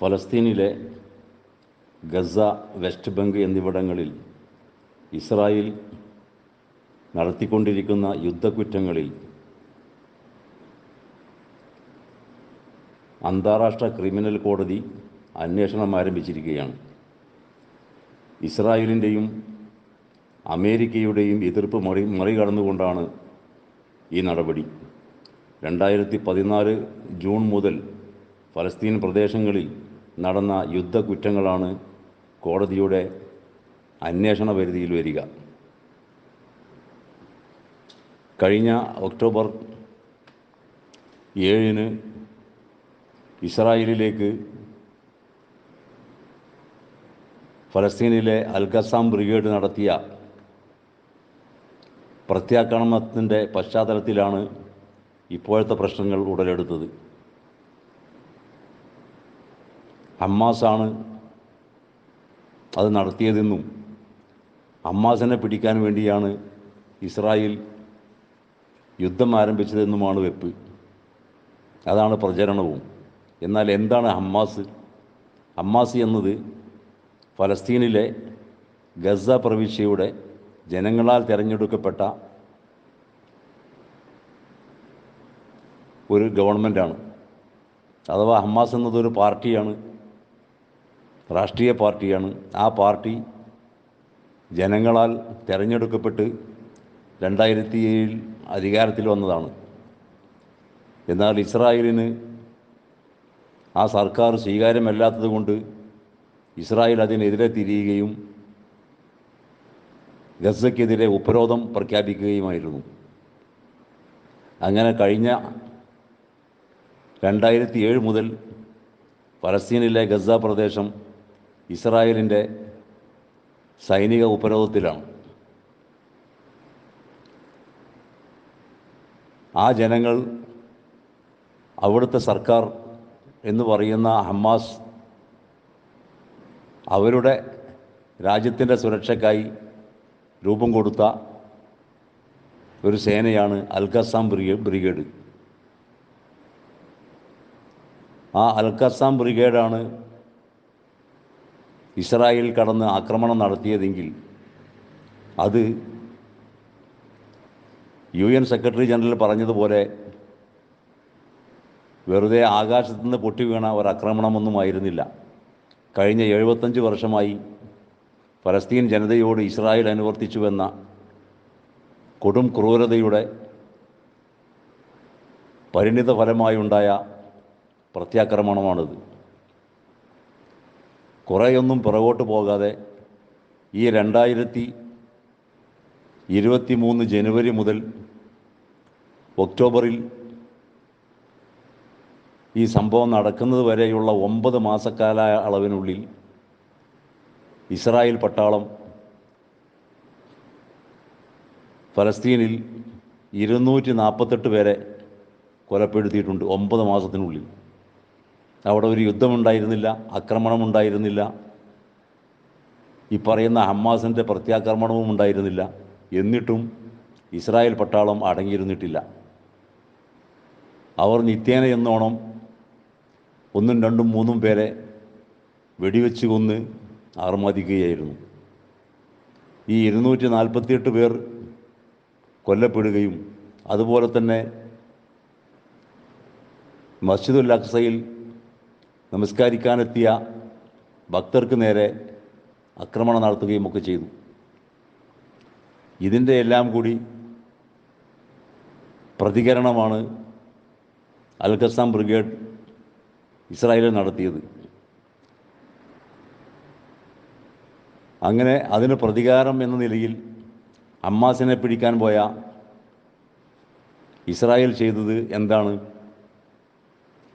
ഫലസ്തീനിലെ Gaza west ബംഗ് എന്നിവിടങ്ങളിൽ Israel നടത്തിക്കൊണ്ടിരിക്കുന്ന യുദ്ധക്കുറ്റങ്ങളിൽ അന്താരാഷ്ട്ര ക്രിമിനൽ കോടതി അന്വേഷണം ആരംഭിച്ചിരിക്കുകയാണ്. ഇസ്രായേലിന്റെയും അമേരിക്കയുടെയും എതിർപ്പ് മറി മറികടന്നുകൊണ്ടാണ് ഈ നടപടി. രണ്ടായിരത്തി പതിനാല് ജൂൺ മുതൽ ഫലസ്തീൻ പ്രദേശങ്ങളിൽ നടന്ന യുദ്ധക്കുറ്റങ്ങളാണ് കോടതിയുടെ അന്വേഷണ പരിധിയിൽ വരിക. കഴിഞ്ഞ ഒക്ടോബർ ഏഴിന് ഇസ്രായേലിലേക്ക് ഫലസ്തീനിലെ അൽഖസാം ബ്രിഗേഡ് നടത്തിയ പ്രത്യാക്രമണത്തിന്റെ പശ്ചാത്തലത്തിലാണ് ഇപ്പോഴത്തെ പ്രശ്നങ്ങൾ ഉടലെടുത്തത്. ഹമ്മാസാണ് അത് നടത്തിയതെന്നും ഹമ്മാസിനെ പിടിക്കാൻ വേണ്ടിയാണ് ഇസ്രായേൽ യുദ്ധം ആരംഭിച്ചതെന്നുമാണ് വെപ്പ്. അതാണ് പ്രചരണവും. എന്നാൽ എന്താണ് ഹമ്മാസ്? ഹമ്മാസ് എന്നത് ഫലസ്തീനിലെ ഗസ പ്രവിശ്യയുടെ ജനങ്ങളാൽ തിരഞ്ഞെടുക്കപ്പെട്ട ഒരു ഗവൺമെന്റാണ് അഥവാ ഹമ്മാസ് എന്നതൊരു പാർട്ടിയാണ്. രാഷ്ട്രീയ പാർട്ടിയാണ്. ആ പാർട്ടി ജനങ്ങളാൽ തിരഞ്ഞെടുക്കപ്പെട്ട് രണ്ടായിരത്തി ഏഴിൽ അധികാരത്തിൽ വന്നതാണ്. എന്നാൽ ഇസ്രായേലിന് ആ സർക്കാർ സ്വീകാര്യമല്ലാത്തത് കൊണ്ട് ഇസ്രായേൽ അതിനെതിരെ തിരിയുകയും ഗസയ്ക്കെതിരെ ഉപരോധം പ്രഖ്യാപിക്കുകയുമായിരുന്നു. അങ്ങനെ കഴിഞ്ഞ രണ്ടായിരത്തി ഏഴ് മുതൽ പലസ്തീനിലെ ഗസ പ്രദേശം ഇസ്രായേലിന്റെ സൈനിക ഉപരോധത്തിലാണ്. ആ ജനങ്ങൾ അവിടുത്തെ സർക്കാർ എന്ന് പറയുന്ന ഹമാസ് അവരുടെ രാജ്യത്തിന്റെ സുരക്ഷയ്ക്കായി രൂപം കൊടുത്ത ഒരു സേനയാണ് അൽഖസാം ബ്രിഗേഡ്. ആ അൽഖസാം ബ്രിഗേഡാണ് ഇസ്രായേൽ കടന്ന് ആക്രമണം നടത്തിയതെങ്കിൽ അത് യു എൻ സെക്രട്ടറി ജനറൽ പറഞ്ഞതുപോലെ വെറുതെ ആകാശത്തു നിന്ന് പൊട്ടി വീണ ഒരാക്രമണമൊന്നും ആയിരുന്നില്ല. കഴിഞ്ഞ എഴുപത്തഞ്ച് വർഷമായി ഫലസ്തീൻ ജനതയോട് ഇസ്രായേൽ അനുവർത്തിച്ചുവെന്ന കൊടും ക്രൂരതയുടെ പരിണിത ഫലമായുണ്ടായ പ്രത്യാക്രമണമാണിത്. കുറേയൊന്നും പിറകോട്ട് പോകാതെ ഈ രണ്ടായിരത്തി ഇരുപത്തി മൂന്ന് ജനുവരി മുതൽ ഒക്ടോബറിൽ ഈ സംഭവം നടക്കുന്നത് വരെയുള്ള ഒമ്പത് മാസക്കാല അളവിനുള്ളിൽ ഇസ്രായേൽ പട്ടാളം ഫലസ്തീനിൽ ഇരുന്നൂറ്റി നാൽപ്പത്തെട്ട് പേരെ കൊലപ്പെടുത്തിയിട്ടുണ്ട് ഒമ്പത് മാസത്തിനുള്ളിൽ. അവിടെ ഒരു യുദ്ധമുണ്ടായിരുന്നില്ല ആക്രമണമുണ്ടായിരുന്നില്ല. ഈ പറയുന്ന ഹമ്മാസിന്റെ പ്രത്യാക്രമണവും ഉണ്ടായിരുന്നില്ല. എന്നിട്ടും ഇസ്രായേൽ പട്ടാളം അടങ്ങിയിരുന്നിട്ടില്ല. അവർ നിത്യേന എന്നോണം ഒന്നും രണ്ടും മൂന്നും പേരെ വെടിവെച്ച് കൊന്ന് ആർമാദിക്കുകയായിരുന്നു. ഈ ഇരുന്നൂറ്റി നാൽപ്പത്തിയെട്ട് പേർ കൊല്ലപ്പെടുകയും അതുപോലെ തന്നെ മസ്ജിദുൽ അക്സയിൽ നമസ്കരിക്കാനെത്തിയ ഭക്തർക്ക് നേരെ ആക്രമണം നടത്തുകയും ഒക്കെ ചെയ്തു. ഇതിന്റെ എല്ലാം കൂടി പ്രതികരണമാണ് അൽ ഖസാം ബ്രിഗേഡ് ഇസ്രായേലിൽ നടത്തിയത്. അങ്ങനെ അതിന് പ്രതികാരം എന്ന നിലയിൽ അമ്മാസിനെ പിടിക്കാൻ പോയ ഇസ്രായേൽ ചെയ്തത് എന്താണ്?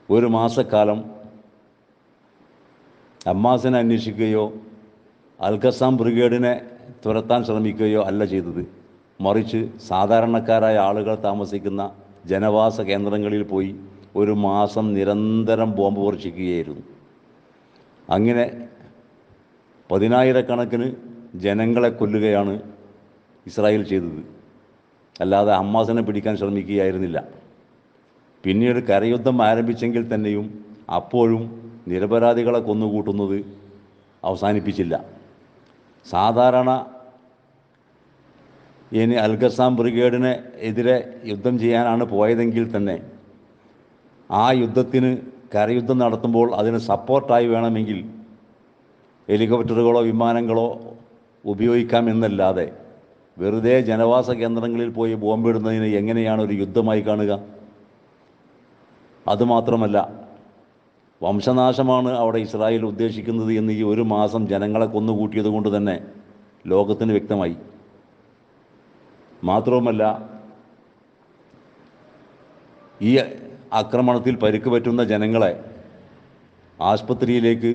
ഒരു മാസക്കാലം അമ്മാസിനെ അന്വേഷിക്കുകയോ അൽഖസാം ബ്രിഗേഡിനെ തുരത്താൻ ശ്രമിക്കുകയോ അല്ല ചെയ്തത്. മറിച്ച് സാധാരണക്കാരായ ആളുകൾ താമസിക്കുന്ന ജനവാസ കേന്ദ്രങ്ങളിൽ പോയി ഒരു മാസം നിരന്തരം ബോംബ് വർഷിക്കുകയായിരുന്നു അങ്ങനെ പതിനായിരക്കണക്കിന് ജനങ്ങളെ കൊല്ലുകയാണ് ഇസ്രായേൽ ചെയ്തത്. അല്ലാതെ ഹമ്മാസിനെ പിടിക്കാൻ ശ്രമിക്കുകയായിരുന്നില്ല. പിന്നീട് കരയുദ്ധം ആരംഭിച്ചെങ്കിൽ തന്നെയും അപ്പോഴും നിരപരാധികളെ കൊന്നുകൂട്ടുന്നത് അവസാനിപ്പിച്ചില്ല. സാധാരണ ഇനി അൽഗസാം ബ്രിഗേഡിന് എതിരെ യുദ്ധം ചെയ്യാനാണ് പോയതെങ്കിൽ തന്നെ ആ യുദ്ധത്തിന് കരയുദ്ധം നടത്തുമ്പോൾ അതിന് സപ്പോർട്ടായി വേണമെങ്കിൽ ഹെലികോപ്റ്ററുകളോ വിമാനങ്ങളോ ഉപയോഗിക്കാമെന്നല്ലാതെ വെറുതെ ജനവാസ കേന്ദ്രങ്ങളിൽ പോയി ബോംബിടുന്നതിന് എങ്ങനെയാണ് ഒരു യുദ്ധമായി കാണുക? അതുമാത്രമല്ല വംശനാശമാണ് അവിടെ ഇസ്രായേൽ ഉദ്ദേശിക്കുന്നത് എന്ന് ഈ ഒരു മാസം ജനങ്ങളെ കൊന്നുകൂട്ടിയത് കൊണ്ട് തന്നെ ലോകത്തിന് വ്യക്തമായി. മാത്രവുമല്ല ഈ ആക്രമണത്തിൽ പരിക്ക് പറ്റുന്ന ജനങ്ങളെ ആശുപത്രിയിലേക്ക്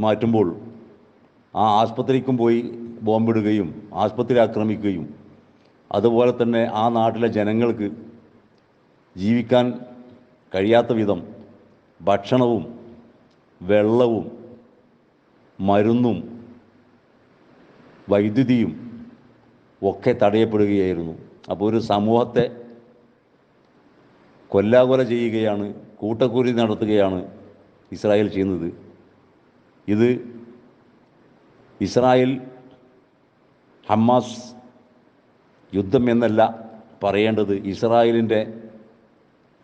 മാറ്റുമ്പോൾ ആ ആശുപത്രിക്കും പോയി ബോംബിടുകയും ആശുപത്രി ആക്രമിക്കുകയും അതുപോലെ തന്നെ ആ നാട്ടിലെ ജനങ്ങൾക്ക് ജീവിക്കാൻ കഴിയാത്ത വിധം ഭക്ഷണവും വെള്ളവും മരുന്നും വൈദ്യുതിയും ഒക്കെ തടയപ്പെടുകയായിരുന്നു. അപ്പോൾ ഒരു സമൂഹത്തെ കൊല്ലാകൊല ചെയ്യുകയാണ് കൂട്ടക്കുരി നടത്തുകയാണ് ഇസ്രായേൽ ചെയ്യുന്നത്. ഇത് ഇസ്രായേൽ ഹമാസ് യുദ്ധം എന്നല്ല പറയേണ്ടത് ഇസ്രായേലിന്റെ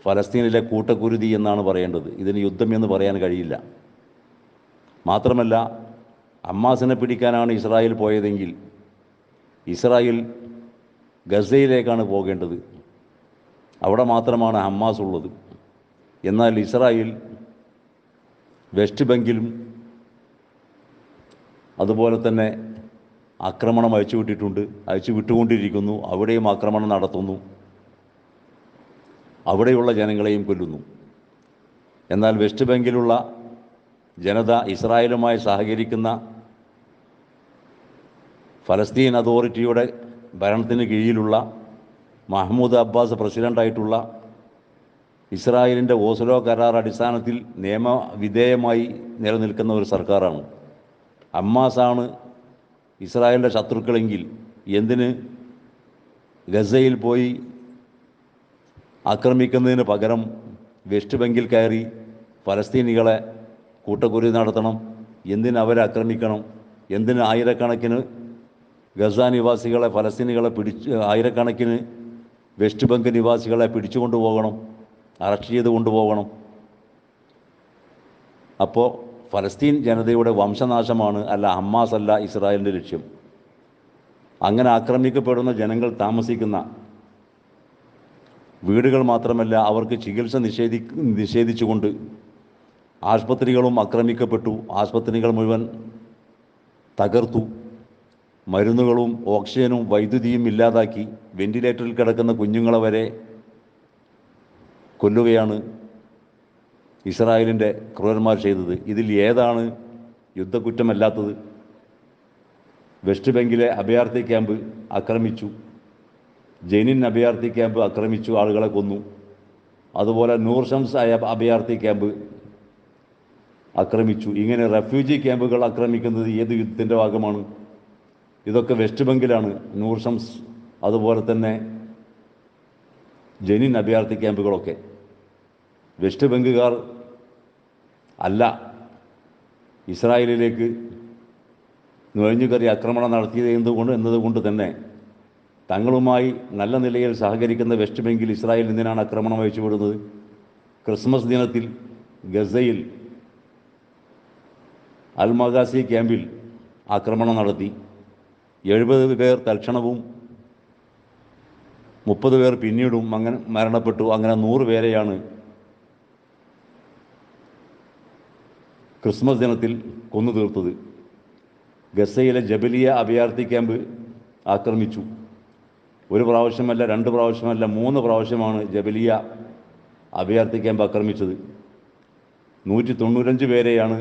ഫലസ്തീനിലെ കൂട്ടക്കുരുതി എന്നാണ് പറയേണ്ടത്. ഇതിന് യുദ്ധം എന്ന് പറയാൻ കഴിയില്ല. മാത്രമല്ല അമ്മാസിനെ പിടിക്കാനാണ് ഇസ്രായേൽ പോയതെങ്കിൽ ഇസ്രായേൽ ഗസയിലേക്കാണ് പോകേണ്ടത്. അവിടെ മാത്രമാണ് ഹമ്മാസ് ഉള്ളത്. എന്നാൽ ഇസ്രായേൽ വെസ്റ്റ് ബംഗിലും അതുപോലെ തന്നെ ആക്രമണം അയച്ചു വിട്ടിട്ടുണ്ട് അയച്ചു വിട്ടുകൊണ്ടിരിക്കുന്നു അവിടെയും ആക്രമണം നടത്തുന്നു. അവിടെയുള്ള ജനങ്ങളെയും കൊല്ലുന്നു. എന്നാൽ വെസ്റ്റ് ബംഗിലുള്ള ജനത ഇസ്രായേലുമായി സഹകരിക്കുന്ന ഫലസ്തീൻ അതോറിറ്റിയുടെ ഭരണത്തിന് കീഴിലുള്ള മഹ്മൂദ് അബ്ബാസ് പ്രസിഡന്റായിട്ടുള്ള ഇസ്രായേലിന്റെ ഓസ്ലോ കരാർ അടിസ്ഥാനത്തിൽ നിയമവിധേയമായി നിലനിൽക്കുന്ന ഒരു സർക്കാരാണ്. അമ്മാസാണ് ഇസ്രായേലിന്റെ ശത്രുക്കളെങ്കിൽ എന്തിന് ഗസയിൽ പോയി ആക്രമിക്കുന്നതിന് പകരം വെസ്റ്റ് ബംഗിൽ കയറി ഫലസ്തീനികളെ കൂട്ടക്കുരു നടത്തണം. എന്തിനവരെ ആക്രമിക്കണം? എന്തിന് ആയിരക്കണക്കിന് ഗസ നിവാസികളെ ഫലസ്തീനികളെ പിടിച്ച് ആയിരക്കണക്കിന് വെസ്റ്റ് ബംഗ് നിവാസികളെ പിടിച്ചു കൊണ്ടുപോകണം അറസ്റ്റ് ചെയ്ത് കൊണ്ടുപോകണം അപ്പോൾ ഫലസ്തീൻ ജനതയുടെ വംശനാശമാണ് അല്ല ഹമ്മാസ് അല്ല ഇസ്രായേലിന്റെ ലക്ഷ്യം. അങ്ങനെ ആക്രമിക്കപ്പെടുന്ന ജനങ്ങൾ താമസിക്കുന്ന വീടുകൾ മാത്രമല്ല അവർക്ക് ചികിത്സ നിഷേധി നിഷേധിച്ചുകൊണ്ട് ആശുപത്രികളും ആക്രമിക്കപ്പെട്ടു. ആശുപത്രികൾ മുഴുവൻ തകർത്തു. മരുന്നുകളും ഓക്സിജനും വൈദ്യുതിയും ഇല്ലാതാക്കി. വെന്റിലേറ്ററിൽ കിടക്കുന്ന കുഞ്ഞുങ്ങളെ വരെ കൊല്ലുകയാണ് ഇസ്രായേലിന്റെ ക്രൂരന്മാർ ചെയ്തത്. ഇതിൽ ഏതാണ് യുദ്ധക്കുറ്റമല്ലാത്തത്? വെസ്റ്റ് ബംഗിലെ അഭയാർത്ഥി ക്യാമ്പ് ആക്രമിച്ചു. ജെനിൻ അഭയാർത്ഥി ക്യാമ്പ് ആക്രമിച്ചു ആളുകളെ കൊന്നു. അതുപോലെ നൂർ ഷംസ് അഭയാർത്ഥി ക്യാമ്പ് ആക്രമിച്ചു. ഇങ്ങനെ റെഫ്യൂജി ക്യാമ്പുകൾ ആക്രമിക്കുന്നത് ഏത് യുദ്ധത്തിന്റെ ഭാഗമാണ്? ഇതൊക്കെ വെസ്റ്റ് ബംഗിലാണ് നൂർ ഷംസ്. അതുപോലെ തന്നെ ജനിൻ അഭയാർത്ഥി ക്യാമ്പുകളൊക്കെ. വെസ്റ്റ് ബംഗുകാർ അല്ല ഇസ്രായേലിലേക്ക് നുഴഞ്ഞുകയറി ആക്രമണം നടത്തിയത് എന്തുകൊണ്ട്? എന്നതുകൊണ്ട് തന്നെ തങ്ങളുമായി നല്ല നിലയിൽ സഹകരിക്കുന്ന വെസ്റ്റ് ബംഗിൽ ഇസ്രായേൽ എന്തിനാണ് ആക്രമണം അയച്ചുവിടുന്നത് ക്രിസ്മസ് ദിനത്തിൽ ഗസയിൽ അൽമഗാസി ക്യാമ്പിൽ ആക്രമണം നടത്തി. എഴുപത് പേർ തൽക്ഷണവും മുപ്പത് പേർ പിന്നീടും അങ്ങനെ മരണപ്പെട്ടു. അങ്ങനെ നൂറ് പേരെയാണ് ക്രിസ്മസ് ദിനത്തിൽ കൊന്നു തീർത്തത്. ഗസയിലെ ജബലിയ അഭയാർത്ഥി ക്യാമ്പ് ആക്രമിച്ചു. ഒരു പ്രാവശ്യമല്ല രണ്ട് പ്രാവശ്യമല്ല മൂന്ന് പ്രാവശ്യമാണ് ജബലിയ അഭയാർത്ഥി ക്യാമ്പ് ആക്രമിച്ചത് നൂറ്റി തൊണ്ണൂറ്റഞ്ച് പേരെയാണ്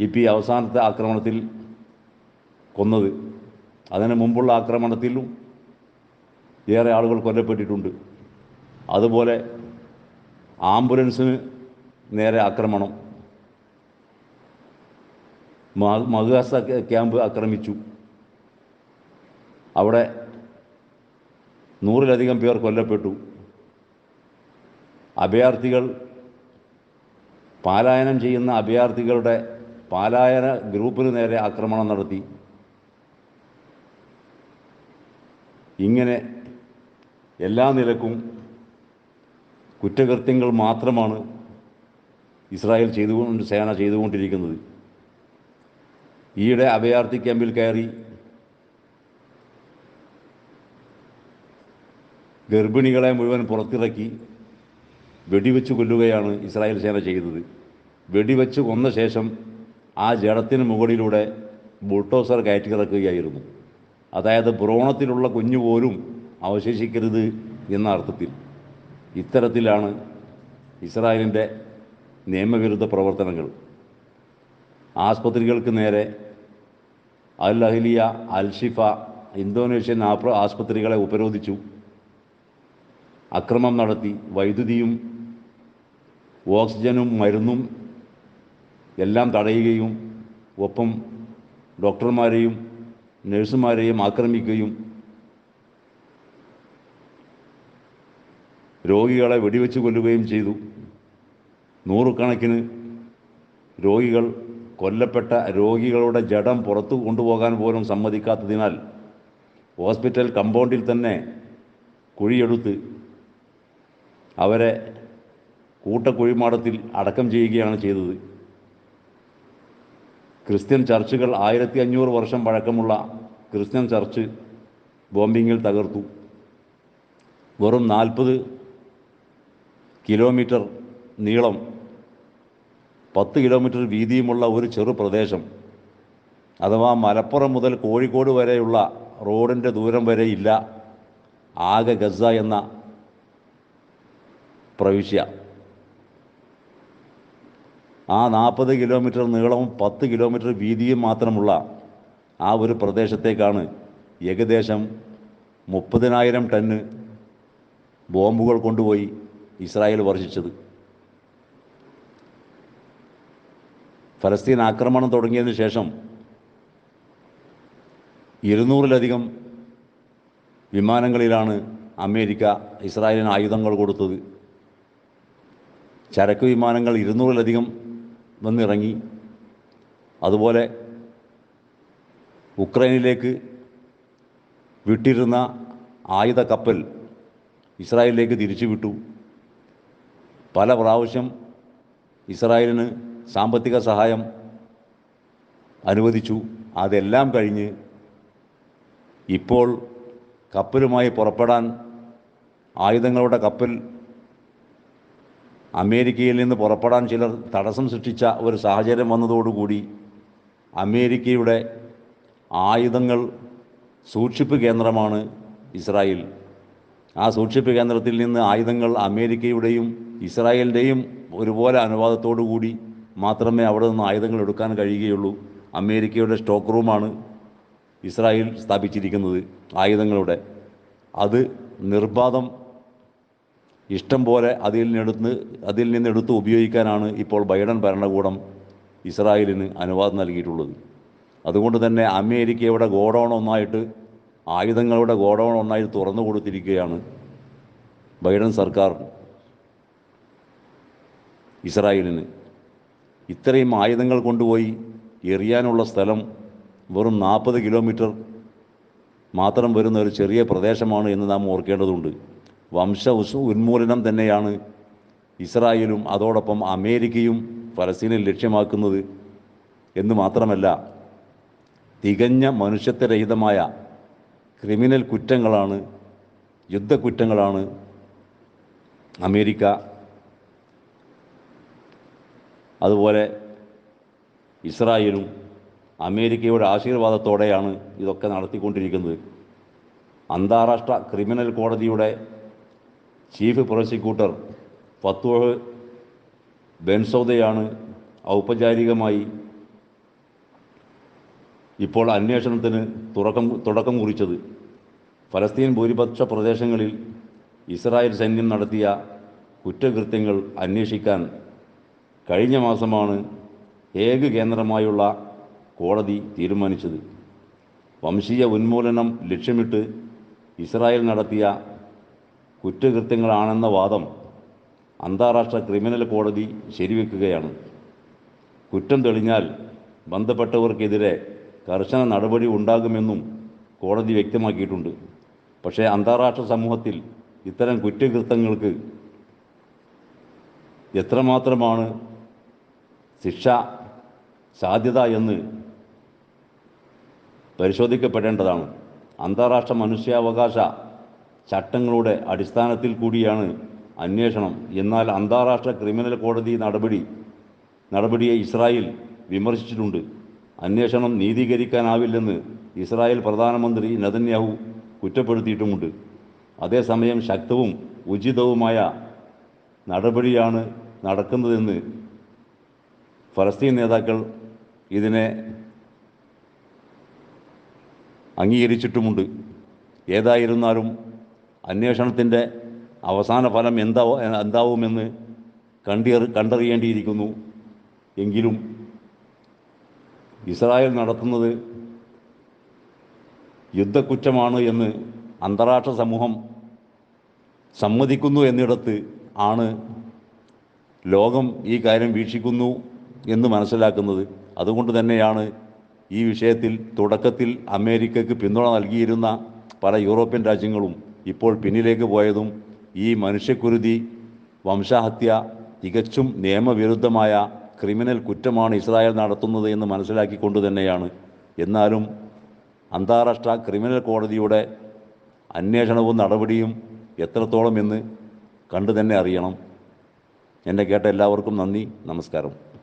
ഇപ്പം ഈ അവസാനത്തെ ആക്രമണത്തിൽ കൊന്നത്. അതിന് മുമ്പുള്ള ആക്രമണത്തിലും ഏറെ ആളുകൾ കൊല്ലപ്പെട്ടിട്ടുണ്ട്. അതുപോലെ ആംബുലൻസിന് നേരെ ആക്രമണം. മഹാസ ക്യാമ്പ് ആക്രമിച്ചു. അവിടെ നൂറിലധികം പേർ കൊല്ലപ്പെട്ടു. അഭയാർത്ഥികൾ പാലായനം ചെയ്യുന്ന അഭയാർത്ഥികളുടെ പാലായന ഗ്രൂപ്പിന് നേരെ ആക്രമണം നടത്തി. ഇങ്ങനെ എല്ലാ നിലക്കും കുറ്റകൃത്യങ്ങൾ മാത്രമാണ് ഇസ്രായേൽ ചെയ്തുകൊണ്ട് സേന ചെയ്തുകൊണ്ടിരിക്കുന്നത്. ഈയിടെ അഭയാർത്ഥി ക്യാമ്പിൽ കയറി ഗർഭിണികളെ മുഴുവൻ പുറത്തിറക്കി വെടിവെച്ച് കൊല്ലുകയാണ് ഇസ്രായേൽ സേന ചെയ്തത്. വെടിവെച്ച് കൊന്ന ശേഷം ആ ജഡത്തിന് മുകളിലൂടെ ബുൾട്ടോസർ കയറ്റിയിറക്കുകയായിരുന്നു അതായത് ഭ്രോണത്തിലുള്ള കുഞ്ഞു പോലും അവശേഷിക്കരുത് എന്ന അർത്ഥത്തിൽ ഇത്തരത്തിലാണ് ഇസ്രായേലിന്റെ നിയമവിരുദ്ധ പ്രവർത്തനങ്ങൾ. ആസ്പത്രികൾക്ക് നേരെ Al Ahli Al Shifa Indonesian APRA ആസ്പത്രികളെ ഉപരോധിച്ചു. അക്രമം നടത്തി വൈദ്യുതിയും ഓക്സിജനും മരുന്നും എല്ലാം തടയുകയും ഒപ്പം ഡോക്ടർമാരെയും നഴ്സുമാരെയും ആക്രമിക്കുകയും രോഗികളെ വെടിവെച്ച് കൊല്ലുകയും ചെയ്തു. നൂറുകണക്കിന് രോഗികൾ കൊല്ലപ്പെട്ട രോഗികളുടെ ജഡം പുറത്തു കൊണ്ടുപോകാൻ പോലും സമ്മതിക്കാത്തതിനാൽ ഹോസ്പിറ്റൽ കമ്പൗണ്ടിൽ തന്നെ കുഴിയെടുത്ത് അവരെ കൂട്ടക്കുഴിമാടത്തിൽ അടക്കം ചെയ്യുകയാണ് ചെയ്തത്. ക്രിസ്ത്യൻ ചർച്ചുകൾ ആയിരത്തി അഞ്ഞൂറ് വർഷം പഴക്കമുള്ള ക്രിസ്ത്യൻ ചർച്ച് ബോംബിങ്ങിൽ തകർത്തു. വെറും നാൽപ്പത് കിലോമീറ്റർ നീളം പത്ത് കിലോമീറ്റർ വീതിയുമുള്ള ഒരു ചെറു പ്രദേശം അഥവാ മലപ്പുറം മുതൽ കോഴിക്കോട് വരെയുള്ള റോഡിന്റെ ദൂരം വരെ ഇല്ല. ആകെ ഗസ എന്ന പ്രവിശ്യ. ആ നാൽപ്പത് കിലോമീറ്റർ നീളവും പത്ത് കിലോമീറ്റർ വീതിയും മാത്രമുള്ള ആ ഒരു പ്രദേശത്തേക്കാണ് ഏകദേശം മുപ്പതിനായിരം ടണ്ണ് ബോംബുകൾ കൊണ്ടുപോയി ഇസ്രായേൽ വർഷിച്ചത്. ഫലസ്തീൻ ആക്രമണം തുടങ്ങിയതിന് ശേഷം ഇരുന്നൂറിലധികം വിമാനങ്ങളിലാണ് അമേരിക്ക ഇസ്രായേലിന് ആയുധങ്ങൾ കൊടുത്തത്. ചരക്ക് വിമാനങ്ങൾ ഇരുന്നൂറിലധികം വന്നിറങ്ങി. അതുപോലെ ഉക്രൈനിലേക്ക് വിട്ടിരുന്ന ആയുധ കപ്പൽ ഇസ്രായേലിലേക്ക് തിരിച്ചു വിട്ടു. പല പ്രാവശ്യം ഇസ്രായേലിന് സാമ്പത്തിക സഹായം അനുവദിച്ചു. അതെല്ലാം കഴിഞ്ഞ് ഇപ്പോൾ കപ്പലുമായി പുറപ്പെടാൻ ആയുധങ്ങളുടെ കപ്പൽ അമേരിക്കയിൽ നിന്ന് പുറപ്പെടാൻ ചിലർ തടസ്സം സൃഷ്ടിച്ച ഒരു സാഹചര്യം വന്നതോടുകൂടി അമേരിക്കയുടെ ആയുധങ്ങൾ സൂക്ഷിപ്പ് കേന്ദ്രമാണ് ഇസ്രായേൽ. ആ സൂക്ഷിപ്പ് കേന്ദ്രത്തിൽ നിന്ന് ആയുധങ്ങൾ അമേരിക്കയുടെയും ഇസ്രായേലിന്റെയും ഒരുപോലെ അനുവാദത്തോടു കൂടി മാത്രമേ അവിടെ നിന്ന് ആയുധങ്ങൾ എടുക്കാൻ കഴിയുകയുള്ളൂ. അമേരിക്കയുടെ സ്റ്റോക്ക് റൂമാണ് ഇസ്രായേൽ സ്ഥാപിച്ചിരിക്കുന്നത് ആയുധങ്ങളുടെ. അത് നിർബാധം ഇഷ്ടം പോലെ അതിൽ നിന്നെടുത്ത് അതിൽ നിന്നെടുത്ത് ഉപയോഗിക്കാനാണ് ഇപ്പോൾ ബൈഡൻ ഭരണകൂടം ഇസ്രായേലിന് അനുവാദം നൽകിയിട്ടുള്ളത്. അതുകൊണ്ട് തന്നെ അമേരിക്കയുടെ ഗോഡൗൺ ഒന്നായിട്ട് ആയുധങ്ങളുടെ ഗോഡൗൺ ഒന്നായി തുറന്നു കൊടുത്തിരിക്കുകയാണ് ബൈഡൻ സർക്കാർ ഇസ്രായേലിന്. ഇത്രയും ആയുധങ്ങൾ കൊണ്ടുപോയി എറിയാനുള്ള സ്ഥലം വെറും നാൽപ്പത് കിലോമീറ്റർ മാത്രം വരുന്ന ഒരു ചെറിയ പ്രദേശമാണ് എന്ന് നാം ഓർക്കേണ്ടതുണ്ട്. വംശ ഉന്മൂലനം തന്നെയാണ് ഇസ്രായേലും അതോടൊപ്പം അമേരിക്കയും ഫലസ്തീനെ ലക്ഷ്യമാക്കുന്നത് എന്ന് മാത്രമല്ല തികഞ്ഞ മനുഷ്യത്വരഹിതമായ ക്രിമിനൽ കുറ്റങ്ങളാണ് യുദ്ധക്കുറ്റങ്ങളാണ് അമേരിക്ക. അതുപോലെ ഇസ്രായേലും അമേരിക്കയുടെ ആശീർവാദത്തോടെയാണ് ഇതൊക്കെ നടത്തിക്കൊണ്ടിരിക്കുന്നത്. അന്താരാഷ്ട്ര ക്രിമിനൽ കോടതിയുടെ ചീഫ് പ്രോസിക്യൂട്ടർ ഫത്വഹ് ബെൻസൗദയാണ് ഔപചാരികമായി ഇപ്പോൾ അന്വേഷണത്തിന് തുറക്കം തുടക്കം കുറിച്ചത്. ഫലസ്തീൻ ഭൂരിപക്ഷ പ്രദേശങ്ങളിൽ ഇസ്രായേൽ സൈന്യം നടത്തിയ കുറ്റകൃത്യങ്ങൾ അന്വേഷിക്കാൻ കഴിഞ്ഞ മാസമാണ് ഏക കേന്ദ്രമായുള്ള കോടതി തീരുമാനിച്ചത്. വംശീയ ഉന്മൂലനം ലക്ഷ്യമിട്ട് ഇസ്രായേൽ നടത്തിയ കുറ്റകൃത്യങ്ങളാണെന്ന വാദം അന്താരാഷ്ട്ര ക്രിമിനൽ കോടതി ശരിവെക്കുകയാണ്. കുറ്റം തെളിഞ്ഞാൽ ബന്ധപ്പെട്ടവർക്കെതിരെ കർശന നടപടി ഉണ്ടാകുമെന്നും കോടതി വ്യക്തമാക്കിയിട്ടുണ്ട്. പക്ഷേ അന്താരാഷ്ട്ര സമൂഹത്തിൽ ഇത്തരം കുറ്റകൃത്യങ്ങൾക്ക് എത്രമാത്രമാണ് ശിക്ഷ സാധ്യത എന്ന് പരിശോധിക്കപ്പെടേണ്ടതാണ്. അന്താരാഷ്ട്ര മനുഷ്യാവകാശ ചട്ടങ്ങളുടെ അടിസ്ഥാനത്തിൽ കൂടിയാണ് അന്വേഷണം. എന്നാൽ അന്താരാഷ്ട്ര ക്രിമിനൽ കോടതി നടപടി നടപടിയെ ഇസ്രായേൽ വിമർശിച്ചിട്ടുണ്ട്. അന്വേഷണം നീതീകരിക്കാനാവില്ലെന്ന് ഇസ്രായേൽ പ്രധാനമന്ത്രി നദന്യാഹു കുറ്റപ്പെടുത്തിയിട്ടുമുണ്ട്. അതേസമയം ശക്തവും ഉചിതവുമായ നടപടിയാണ് നടക്കുന്നതെന്ന് ഫലസ്തീൻ നേതാക്കൾ ഇതിനെ അംഗീകരിച്ചിട്ടുമുണ്ട്. ഏതായിരുന്നാലും അന്വേഷണത്തിന്റെ അവസാന ഫലം എന്താ എന്താവുമെന്ന് കണ്ടിയറി കണ്ടറിയേണ്ടിയിരിക്കുന്നു. എങ്കിലും ഇസ്രായേൽ നടത്തുന്നത് യുദ്ധക്കുറ്റമാണ് എന്ന് അന്താരാഷ്ട്ര സമൂഹം സമ്മതിക്കുന്നു എന്നിടത്ത് ആണ് ലോകം ഈ കാര്യം വീക്ഷിക്കുന്നു എന്ന് മനസ്സിലാക്കുന്നത്. അതുകൊണ്ട് തന്നെയാണ് ഈ വിഷയത്തിൽ തുടക്കത്തിൽ അമേരിക്കയ്ക്ക് പിന്തുണ നൽകിയിരുന്ന പല യൂറോപ്യൻ രാജ്യങ്ങളും ഇപ്പോൾ പിന്നിലേക്ക് പോയതും ഈ മനുഷ്യക്കുരുതി വംശഹത്യ തികച്ചും നിയമവിരുദ്ധമായ ക്രിമിനൽ കുറ്റമാണ് ഇസ്രായേൽ നടത്തുന്നത് എന്ന് മനസ്സിലാക്കിക്കൊണ്ട് തന്നെയാണ്. എന്നാലും അന്താരാഷ്ട്ര ക്രിമിനൽ കോടതിയുടെ അന്വേഷണവും നടപടിയും എത്രത്തോളം എന്ന് കണ്ടു തന്നെ അറിയണം. എന്നെ കേട്ട എല്ലാവർക്കും നന്ദി നമസ്കാരം.